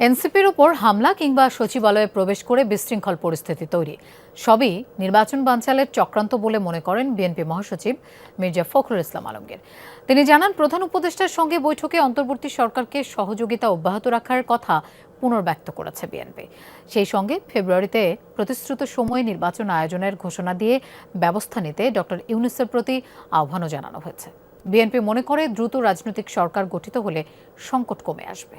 এনসিপির উপর হামলা কিংবা সচিবালয়ে প্রবেশ করে বিশৃঙ্খল পরিস্থিতি তৈরি। সবই নির্বাচন বানচালের চক্রান্ত বলে মনে করেন বিএনপি মহাসচিব মির্জা ফখরুল ইসলাম আলমগীর। তিনি জানান, প্রধান উপদেষ্টার সঙ্গে বৈঠকে অন্তর্বর্তী সরকারকে সহযোগিতা অব্যাহত রাখার কথা পুনর্ব্যক্ত করেছে বিএনপি। সেই সঙ্গে ফেব্রুয়ারিতে প্রতিশ্রুত সময়ে নির্বাচন আয়োজনের ঘোষণা দিয়ে ব্যবস্থা নিতে ডক্টর ইউনুসের প্রতি আহ্বানও জানানো হয়েছে। বিএনপি মনে করে দ্রুত রাজনৈতিক সরকার গঠিত হলে সংকট কমে আসবে।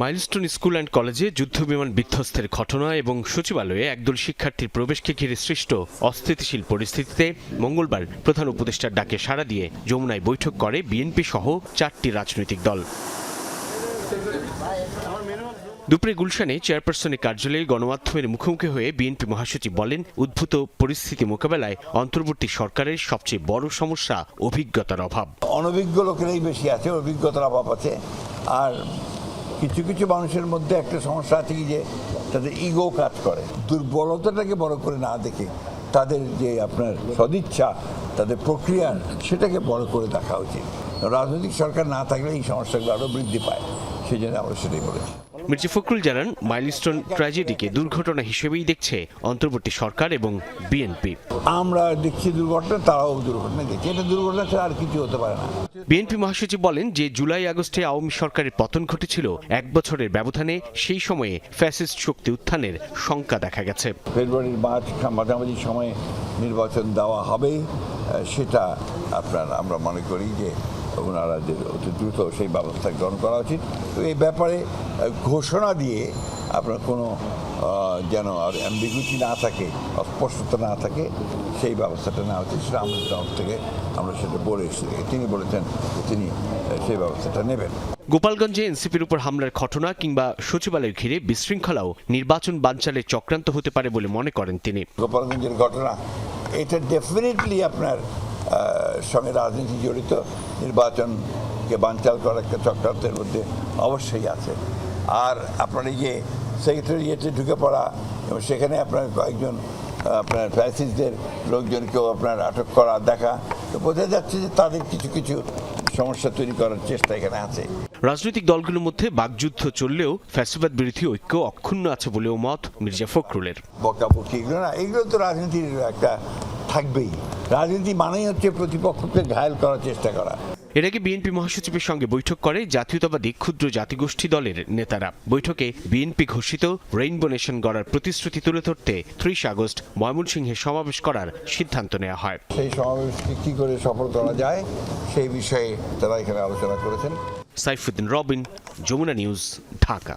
মাইলস্টোন স্কুল অ্যান্ড কলেজে যুদ্ধবিমান বিধ্বস্তের ঘটনা এবং সচিবালয়ে একদল শিক্ষার্থীর প্রবেশকে ঘিরে সৃষ্ট অস্থিতিশীল পরিস্থিতিতে মঙ্গলবার প্রধান উপদেষ্টার ডাকে সাড়া দিয়ে যমুনায় বৈঠক করে বিএনপি সহ চারটি রাজনৈতিক দল। দুপুরে গুলশানে চেয়ারপারসনের কার্যালয়ে গণমাধ্যমের মুখোমুখি হয়ে বিএনপি মহাসচিব বলেন, উদ্ভূত পরিস্থিতি মোকাবেলায় অন্তর্বর্তী সরকারের সবচেয়ে বড় সমস্যা অভিজ্ঞতার অভাব। অনভিজ্ঞ লোকেরাই বেশি আছে, অভিজ্ঞতার অভাব আছে। আর কিছু কিছু মানুষের মধ্যে একটা সমস্যা আছে যে, তাদের ইগো কাজ করে। দুর্বলতাটাকে বড় করে না দেখে তাদের যে আপনার সদিচ্ছা, তাদের প্রক্রিয়া, সেটাকে বড় করে দেখা উচিত। রাজনৈতিক সরকার না থাকলে এই সমস্যাগুলো আরও বৃদ্ধি পায়। সেই জন্য আমরা সেটাই বলেছি মির্জা ফখরুল জানান মাইলস্টোন ট্র্যাজেডিকে দুর্ঘটনা হিসেবেই দেখছে অন্তর্বর্তী সরকার এবং বিএনপি। আমরা দেখছি দুর্ঘটনা তারাও দুর্ঘটনা দেখছি। এটা দুর্ঘটনা ছাড়া আর কিছু হতে পারে না। বিএনপি মহাসচিব বলেন যে জুলাই আগস্টে আওয়ামী সরকারের পতন ঘটেছিল এক বছরের ব্যবধানে সেই সময়ে ফ্যাসিস্ট শক্তি উত্থানের শঙ্কা দেখা গেছে। ফেব্রুয়ারির মার্চ মাঝামাঝি সময়ে নির্বাচন দেওয়া হবে সেটা আপনার আমরা মনে করি যে ওনারা অতি দ্রুত সেই ব্যবস্থা গ্রহণ করা উচিত। তো এই ব্যাপারে ঘোষণা দিয়ে আপনার কোনো যেন আর অ্যাম্বিগুইটি না থাকে অস্পষ্টতা না থাকে সেই ব্যবস্থাটা নেওয়া উচিত। সেটা আমাদের তরফ থেকে আমরা সেটা বলে এসেছি। তিনি বলেছেন তিনি সেই ব্যবস্থাটা নেবেন। গোপালগঞ্জে এনসিপির উপর হামলার ঘটনা কিংবা সচিবালয় ঘিরে বিশৃঙ্খলাও নির্বাচন বানচালের চক্রান্ত হতে পারে বলে মনে করেন তিনি। গোপালগঞ্জের ঘটনা এটা ডেফিনেটলি আপনার সঙ্গে রাজনীতি জড়িত নির্বাচনকে বানচাল করার একটা চক্রান্তের মধ্যে অবশ্যই আছে। আর আপনার এই যে সেক্রেটারিয়েটে ঢুকে পড়া এবং সেখানে আপনার কয়েকজন আপনার ফ্যাসিস্টদের লোকজনকেও আপনার আটক করা দেখা তো বোঝা যাচ্ছে যে তাদের কিছু কিছু সমস্যা তৈরি করার চেষ্টা এখানে আছে। রাজনৈতিক দলগুলোর মধ্যে বাকযুদ্ধ চললেও ফ্যাসিবাদ বিরোধী ঐক্য অক্ষুণ্ণ আছে বলেও মত মির্জা ফখরুলের। বকাবকি এগুলো না এগুলো তো রাজনীতির একটা থাকবেই। রাজনীতি মানেই হচ্ছে প্রতিপক্ষকে ঘায়ল করার চেষ্টা করা। এর আগে বিএনপি মহাসচিবের সঙ্গে বৈঠক করে জাতীয়তাবাদী ক্ষুদ্র জাতিগোষ্ঠী দলের নেতারা। বৈঠকে বিএনপি ঘোষিত রেইনবো নেশন গড়ার প্রতিশ্রুতি তুলে ধরতে ত্রিশ আগস্ট ময়মনসিংহে সমাবেশ করার সিদ্ধান্ত নেওয়া হয়। সেই সমাবেশকে কী করে সফল করা যায় সেই বিষয়ে তারা এখানে আলোচনা করেছেন। সাইফুদ্দিন রবিন যমুনা নিউজ ঢাকা।